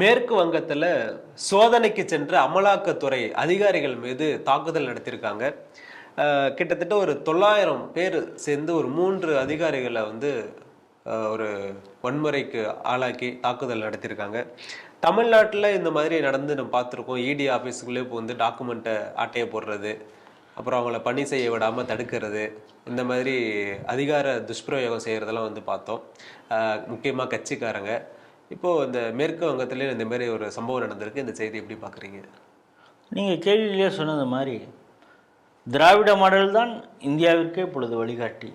மேற்கு வங்கத்தில் சோதனைக்கு சென்ற அமலாக்கத்துறை அதிகாரிகள் மீது தாக்குதல் நடத்தியிருக்காங்க. கிட்டத்தட்ட ஒரு தொள்ளாயிரம் பேர் சேர்ந்து ஒரு மூன்று அதிகாரிகளை வந்து ஒரு வன்முறைக்கு ஆளாக்கி தாக்குதல் நடத்தியிருக்காங்க. தமிழ்நாட்டில் இந்த மாதிரி நடந்து நம்ம பார்த்துருக்கோம். இடி ஆஃபீஸுக்குள்ளே இப்போ வந்து டாக்குமெண்ட்டை ஆட்டையை போடுறது அப்புறம் அவங்கள பணி செய்ய விடாமல் தடுக்கிறது இந்த மாதிரி அதிகார துஷ்பிரயோகம் செய்கிறதெல்லாம் வந்து பார்த்தோம். முக்கியமாக கட்சிக்காரங்க. இப்போது இந்த மேற்கு வங்கத்துலேயும் இந்த மாதிரி ஒரு சம்பவம் நடந்திருக்கு. இந்த செய்தி எப்படி பார்க்குறீங்க? நீங்கள் கேள்வியிலே சொன்னது மாதிரி திராவிட மாடல் தான் இந்தியாவிற்கே இப்பொழுது வழிகாட்டி.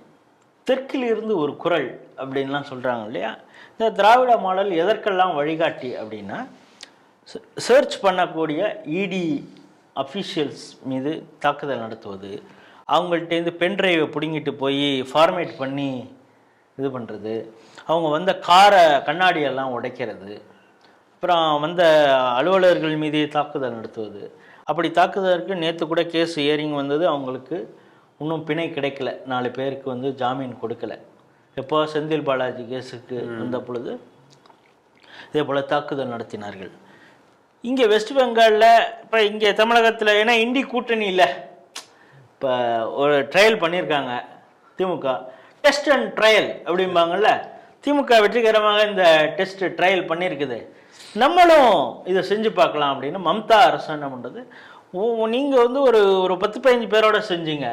தெற்கில் இருந்து ஒரு குரல் அப்படின்லாம் சொல்கிறாங்க இல்லையா? இந்த திராவிட மாடல் எதற்கெல்லாம் வழிகாட்டி அப்படின்னா சர்ச் பண்ணக்கூடிய இடி அஃபிஷியல்ஸ் மீது தாக்குதல் நடத்துவது அவங்கள்ட்டேருந்து பென்ட்ரைவை பிடுங்கிட்டு போய் ஃபார்மேட் பண்ணி இது பண்ணுறது அவங்க வந்த காரை கண்ணாடியெல்லாம் உடைக்கிறது. அப்புறம் வந்த அலுவலர்கள் மீது தாக்குதல் நடத்துவது. அப்படி தாக்குதலுக்கு நேற்று கூட கேஸ் ஏரிங் வந்தது. அவங்களுக்கு இன்னும் பிணை கிடைக்கல. நாலு பேருக்கு வந்து ஜாமீன் கொடுக்கல. எப்போ செந்தில் பாலாஜி கேஸுக்கு வந்த பொழுது இதே போல் தாக்குதல் நடத்தினார்கள். இங்கே வெஸ்ட் பெங்காலில் இப்போ இங்கே தமிழகத்தில் ஏன்னா இண்டி கூட்டணி இல்லை. இப்போ ஒரு ட்ரையல் பண்ணியிருக்காங்க திமுக. டெஸ்ட் அண்ட் ட்ரையல் அப்படிம்பாங்கல்ல? திமுக வெற்றிகரமாக இந்த டெஸ்ட் ட்ரையல் பண்ணியிருக்குது. நம்மளும் இதை செஞ்சு பார்க்கலாம் அப்படின்னு மம்தா அரசு என்ன பண்ணுறது நீங்கள் வந்து ஒரு ஒரு பத்து பதினஞ்சு பேரோட செஞ்சீங்க.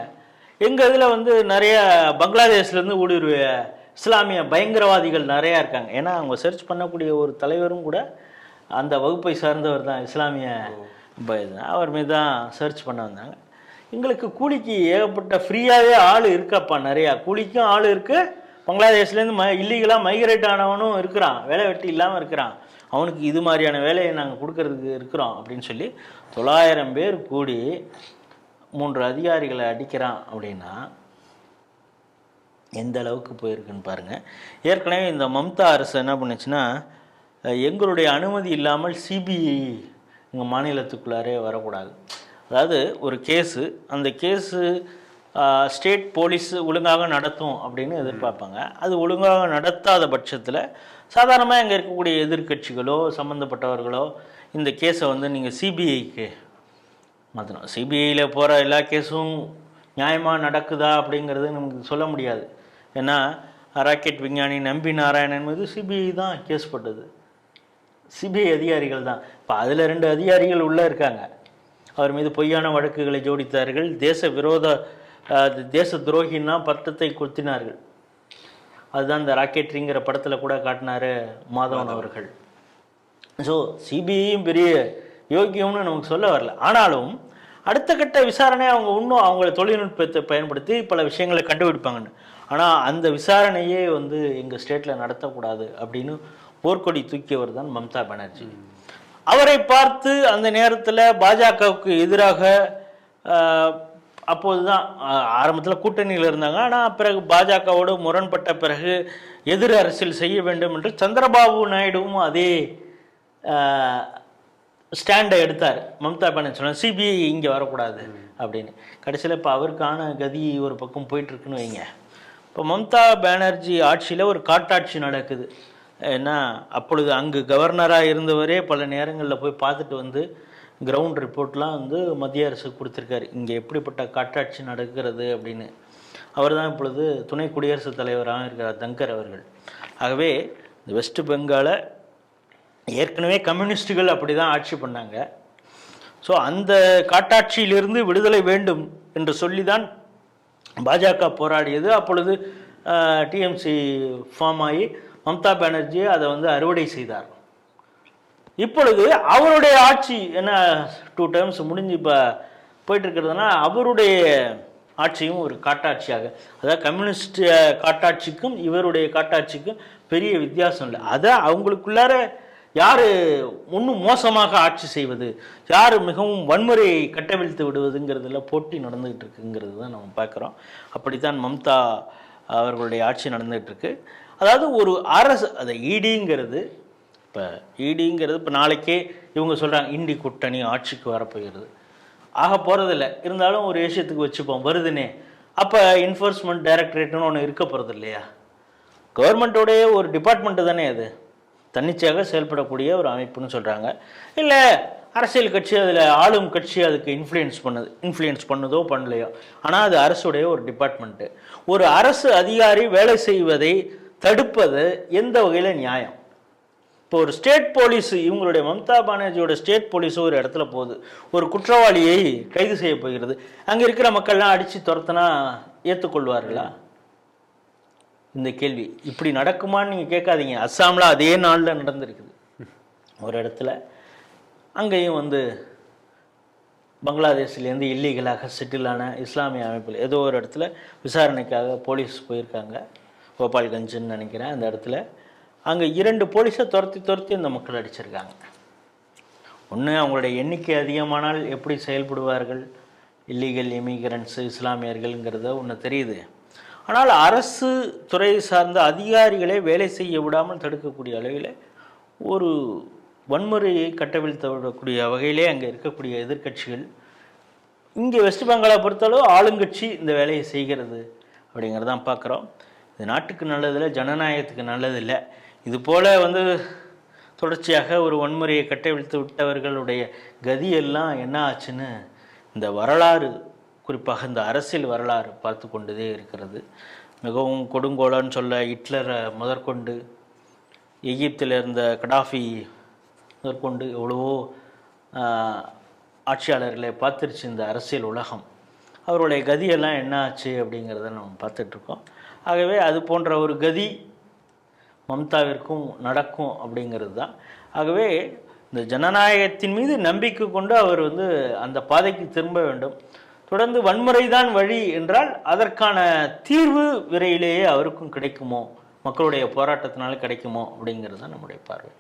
எங்கள் இதில் வந்து நிறைய பங்களாதேஷ்லேருந்து ஊடுருவ இஸ்லாமிய பயங்கரவாதிகள் நிறையா இருக்காங்க. ஏன்னா அவங்க சர்ச் பண்ணக்கூடிய ஒரு தலைவரும் கூட அந்த வகுப்பை சார்ந்தவர் தான் இஸ்லாமிய. அவர் மீது தான் சர்ச் பண்ண வந்தாங்க. எங்களுக்கு கூலிக்கு ஏகப்பட்ட ஃப்ரீயாகவே ஆள் இருக்கப்பா நிறையா. கூலிக்கும் ஆள் இருக்கு. பங்களாதேஷ்லேருந்து ம இல்லீகலாக மைக்ரேட் ஆனவனும் இருக்கிறான். வேலை வெட்டி இல்லாமல் இருக்கிறான். அவனுக்கு இது மாதிரியான வேலையை நாங்கள் கொடுக்கறதுக்கு இருக்கிறோம் அப்படின்னு சொல்லி தொள்ளாயிரம் பேர் கூடி மூன்று அதிகாரிகளை அடிக்கிறான் அப்படின்னா எந்த அளவுக்கு போயிருக்குன்னு பாருங்கள் ஏற்கனவே இந்த மம்தா அரசு என்ன பண்ணுச்சுன்னா எங்களுடைய அனுமதி இல்லாமல் சிபிஐ எங்கள் மாநிலத்துக்குள்ளாரே வரக்கூடாது. அதாவது ஒரு கேஸு அந்த கேஸு ஸ்டேட் போலீஸ் ஒழுங்காக நடத்தும் அப்படின்னு எதிர்பார்ப்பாங்க. அது ஒழுங்காக நடத்தாத பட்சத்தில் சாதாரணமாக இங்கே இருக்கக்கூடிய எதிர்க்கட்சிகளோ சம்மந்தப்பட்டவர்களோ இந்த கேஸை வந்து நீங்கள் சிபிஐக்கு மாற்றணும் சிபிஐயில் போகிற எல்லா கேஸும் நியாயமாக நடக்குதா அப்படிங்கிறது நமக்கு சொல்ல முடியாது. ஏன்னா ராக்கெட் விஞ்ஞானி நம்பி நாராயணன் மீது சிபிஐ தான் கேஸ் போட்டது. சிபிஐ அதிகாரிகள் தான். இப்போ அதில் ரெண்டு அதிகாரிகள் உள்ளே இருக்காங்க. அவர் மீது பொய்யான வழக்குகளை ஜோடித்தார்கள். தேச விரோத தேச துரோகின்னா பட்டத்தை குத்தினார்கள். அதுதான் இந்த ராக்கெட்ரிங்கிற படத்தில் கூட காட்டினாரு மாதவன் அவர்கள். ஸோ சிபிஐயும் பெரிய யோக்கியம்னு நமக்கு சொல்ல வரல. ஆனாலும் அடுத்த கட்ட விசாரணை அவங்க இன்னும் அவங்க தொழில்நுட்பத்தை பயன்படுத்தி பல விஷயங்களை கண்டுபிடிப்பாங்கன்னு. ஆனால் அந்த விசாரணையே வந்து எங்கள் ஸ்டேட்டில் நடத்தக்கூடாது அப்படின்னு போர்க்கொடி தூக்கியவர் தான் மம்தா பானர்ஜி. அவரை பார்த்து அந்த நேரத்தில் பாஜகவுக்கு எதிராக அப்போது தான் ஆரம்பத்தில் கூட்டணியில் இருந்தாங்க. ஆனால் பிறகு பாஜகவோடு முரண்பட்ட பிறகு எதிர் அரசியல் செய்ய வேண்டும் என்று சந்திரபாபு நாயுடுவும் அதே ஸ்டாண்டை எடுத்தார். மம்தா பானர்ஜி சொன்னார் சிபிஐ இங்கே வரக்கூடாது. அப்படின்னு. கடைசியில் இப்போ அவருக்கான கதி ஒரு பக்கம் போயிட்டுருக்குன்னு வைங்க. இப்போ மம்தா பானர்ஜி ஆட்சியில் ஒரு காட்டாட்சி நடக்குது. ஏன்னா அப்பொழுது அங்கு கவர்னராக இருந்தவரே பல நேரங்களில் போய் பார்த்துட்டு வந்து கிரவுண்ட் ரிப்போர்ட்லாம் வந்து மத்திய அரசு கொடுத்துருக்காரு. இங்கே எப்படிப்பட்ட காட்டாட்சி நடக்கிறது அப்படின்னு. அவர் தான் இப்பொழுது துணை குடியரசுத் தலைவராக இருக்கிறார் தங்கர் அவர்கள். ஆகவே இந்த வெஸ்ட் பெங்காலை ஏற்கனவே கம்யூனிஸ்டுகள் அப்படி தான் ஆட்சி பண்ணாங்க. ஸோ அந்த காட்டாட்சியிலிருந்து விடுதலை வேண்டும் என்று சொல்லி தான் பாஜக போராடியது. அப்பொழுது டிஎம்சி ஃபார்ம் ஆகி மம்தா பானர்ஜி அதை வந்து அறுவடை செய்தார். இப்பொழுது அவருடைய ஆட்சி என்ன டூ டேர்ம்ஸ் முடிஞ்சு இப்போ போயிட்டு இருக்கிறதுனா அவருடைய ஆட்சியும் ஒரு காட்டாட்சியாக அதாவது கம்யூனிஸ்ட் காட்டாட்சிக்கும் இவருடைய காட்டாட்சிக்கும் பெரிய வித்தியாசம் இல்லை. அதை அவங்களுக்குள்ளார யார் இன்னும் மோசமாக ஆட்சி செய்வது யார் மிகவும் வன்முறையை கட்டவிழ்த்து விடுவதுங்கிறதுல போட்டி நடந்துகிட்டு இருக்குங்கிறது தான் நம்ம பார்க்குறோம். அப்படித்தான் மம்தா அவர்களுடைய ஆட்சி நடந்துகிட்ருக்கு அதாவது ஒரு அரசு அதை ஈடிங்கிறது இப்போ ஈடிங்கிறது இப்போ நாளைக்கே இவங்க சொல்கிறாங்க இண்டி கூட்டணி ஆட்சிக்கு வரப்போகிறது. ஆக போகிறதில்ல இருந்தாலும் ஒரு விஷயத்துக்கு வச்சுப்போம். வருதுனே. அப்போ என்ஃபோர்ஸ்மெண்ட் டைரக்டரேட்னு ஒன்று இருக்க போகிறது இல்லையா கவர்மெண்ட்டோடைய ஒரு டிபார்ட்மெண்ட்டு தானே அது? தன்னிச்சையாக செயல்படக்கூடிய ஒரு அமைப்புன்னு சொல்கிறாங்க இல்லை அரசியல் கட்சி அதில் ஆளும் கட்சி அதுக்கு இன்ஃப்ளூயன்ஸ் பண்ணுது இன்ஃப்ளூயன்ஸ் பண்ணுதோ பண்ணலையோ. ஆனால் அது அரசுடைய ஒரு டிபார்ட்மெண்ட்டு ஒரு அரசு அதிகாரி வேலை செய்வதை தடுப்பது எந்த வகையில் நியாயம்? இப்போ ஒரு ஸ்டேட் போலீஸ் இவங்களுடைய மம்தா பானர்ஜியோட ஸ்டேட் போலீஸ் ஒரு இடத்துல போகுது. ஒரு குற்றவாளியை கைது செய்ய போகிறது. அங்கே இருக்கிற மக்கள்லாம் அடித்து துரத்தினா ஏற்றுக்கொள்வார்களா இந்த கேள்வி. இப்படி நடக்குமான்னு நீங்கள் கேட்காதீங்க. அஸ்ஸாமில் அதே நாளில் நடந்திருக்குது. ஒரு இடத்துல அங்கேயும் வந்து பங்களாதேஷ்லேருந்து இல்லீகலாக செட்டிலான இஸ்லாமிய அமைப்பில் ஏதோ ஒரு இடத்துல விசாரணைக்காக போலீஸ் போயிருக்காங்க. கோபால்கஞ்சுன்னு நினைக்கிறேன் அந்த இடத்துல. அங்கே இரண்டு போலீஸை துரத்தி துரத்தி இந்த மக்கள் அடிச்சிருக்காங்க. ஒன்று அவங்களுடைய எண்ணிக்கை அதிகமானால் எப்படி செயல்படுவார்கள்? இல்லீகல் இமிகிரண்ட்ஸு இஸ்லாமியர்கள்ங்கிறத ஒன்று தெரியுது. ஆனால் அரசு துறை சார்ந்த அதிகாரிகளை வேலை செய்ய விடாமல் தடுக்கக்கூடிய அளவில் ஒரு வன்முறையை கட்டவிழ்த்தக்கூடிய வகையிலே அங்கே இருக்கக்கூடிய எதிர்க்கட்சிகள் இங்கே வெஸ்ட் பெங்காலை பொறுத்தளவு ஆளுங்கட்சி இந்த வேலையை செய்கிறது அப்படிங்கிறதான் பார்க்குறோம். இது நாட்டுக்கு நல்லதில்லை ஜனநாயகத்துக்கு நல்லதில்லை. இது போல் வந்து தொடர்ச்சியாக ஒரு வன்முறையை கட்டவிழ்த்து விட்டவர்களுடைய கதி எல்லாம் என்ன ஆச்சுன்னு இந்த வரலாறு குறிப்பாக இந்த அரசியல் வரலாறு பார்த்து கொண்டதே இருக்கிறது. மிகவும் கொடுங்கோலன்னு சொல்ல ஹிட்லரை முதற்கொண்டு எகிப்தில் இருந்த கடாஃபி முதற்கொண்டு எவ்வளவோ ஆட்சியாளர்களை பார்த்துருச்சு இந்த அரசியல் உலகம். அவருடைய கதியெல்லாம் என்ன ஆச்சு அப்படிங்கிறத நம்ம பார்த்துட்ருக்கோம். ஆகவே அது போன்ற ஒரு கதி மம்தாவிற்கும் நடக்கும் அப்படிங்கிறது தான். ஆகவே இந்த ஜனநாயகத்தின் மீது நம்பிக்கை கொண்டு அவர் வந்து அந்த பாதைக்கு திரும்ப வேண்டும். தொடர்ந்து வன்முறை தான் வழி என்றால் அதற்கான தீர்வு விரைவிலேயே அவருக்கும் கிடைக்குமோ? மக்களுடைய போராட்டத்தினால கிடைக்குமோ? அப்படிங்கிறது தான் நம்முடைய பார்வை.